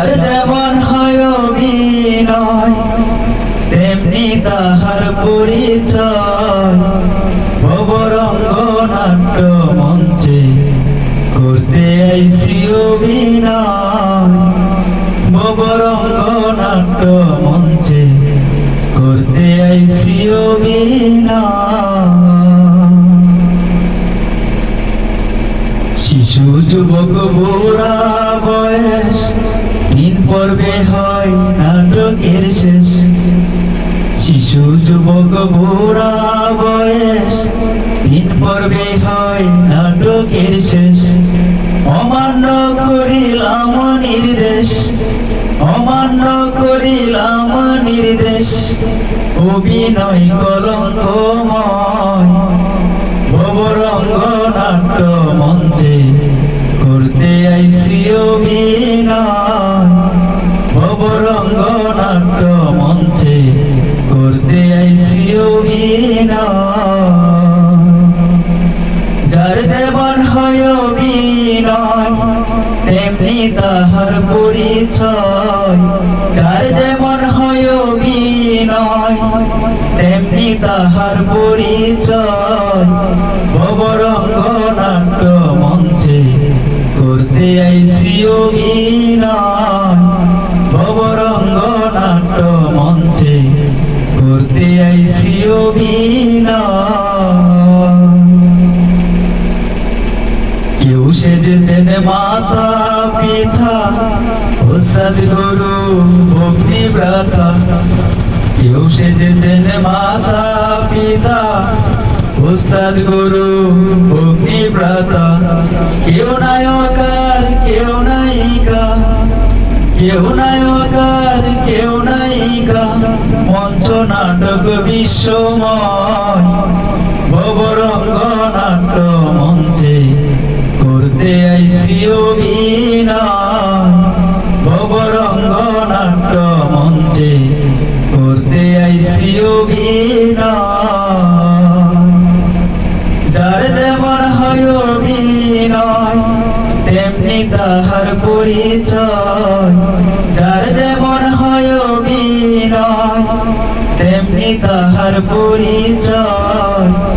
যার যেমন হয় অভিনয়, তেমনি তাহার পরিচয়। ভবরঙ্গ নাট্য মঞ্চে করতে আইসি অভিনয়। ভবরঙ্গ নাট্য মঞ্চে করতে আইসি অভিনয় শিশু যুবক বোরা বয়স তিন পর্বে হয় নাটকের শেষ। শিশু যুবক বোরা বয়স তিন পর্বে হয় নাটকের শেষ। অমান্য করিলাম নির্দেশ, অমান্য করিলাম নির্দেশ। অভিনয় কলঙ্কময়, ভবরঙ্গ নাট্য যার দেবন হয় বিনয় তেমনি তাহার পরিচয়। যার যেমন হয় বিনয় তেমনি তাহার পরিচয়। ভবরঙ্গ কেউ মাতা পিতা, ওস্তাদ গুরু, ভগ্নি ব্রাতা। কেউ সেজেছেন মাতা পিতা, ওস্তাদ গুরু, ভগ্নি ব্রাতা। কেউ নায়কার কেউ নায়িকা কেউ নায়কার কেউ নায়িকা মঞ্চ নাটক বিশ্বময়, ভবরঙ্গ নাট্য মঞ্চে ভবরঙ্গ নাট্য মঞ্চে করতে আইসি যার যেমন হয় অভিনয়, তেমনি তাহার পরিচয়। যার যেমন হয় অভিনয়, তেমনি তাহার পরিচয়।